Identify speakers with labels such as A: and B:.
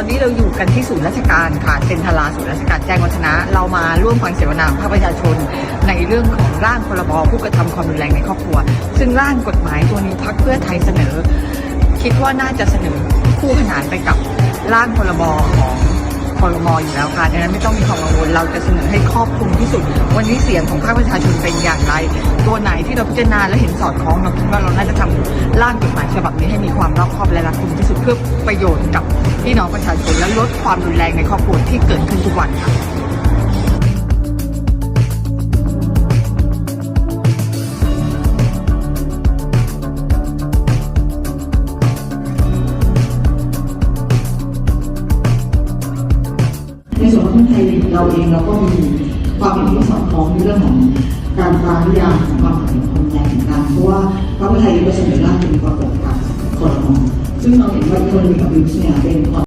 A: อนนี้เราอยู่กันที่ศูนย์ราชการค่ะเซ็นทราศูนย์ราชการแจ้งวัฒนะ เรามาร่วมฟังเสวนาภาคประชาชน ในเรื่องของร่างพรบผู้กระทำความรุนแรงในครอบครัว ซึ่งร่างกฎหมายตัวนี้พักเพื่อไทยเสนอ คิดว่าน่าจะเสนอคู่ขนานไปกับร่างพรบของคอรมออยู่แล้วค่ะดังนั้นไม่ต้องมีความกังวล เราจะเสนอให้ครอบคลุมที่สุด วันนี้เสียงของภาคประชาชนเป็นอย่างไร ตัวไหนที่เราพิจารณาและเห็นสอดคล้องเรา ฉบับนี้ให้มีความรอบคอบและรัดกุมที่สุดเพื่อประโยชน์กับพี่น้องประชาชนและลดความรุนแรงในครอบครัวที่เกิดขึ้นทุกวันค่ะ
B: ในส่วนของไทยเราเองเราก็มีความเห็นที่สอดคล้องในเรื่องของการตานิยามของความสัมพันธ์ ไทยก็เสนอร่างเป็นประกอบกับคอรมอซึ่งเราเห็นว่าอีโคโนมิกกับบิวเนี่ยเป็น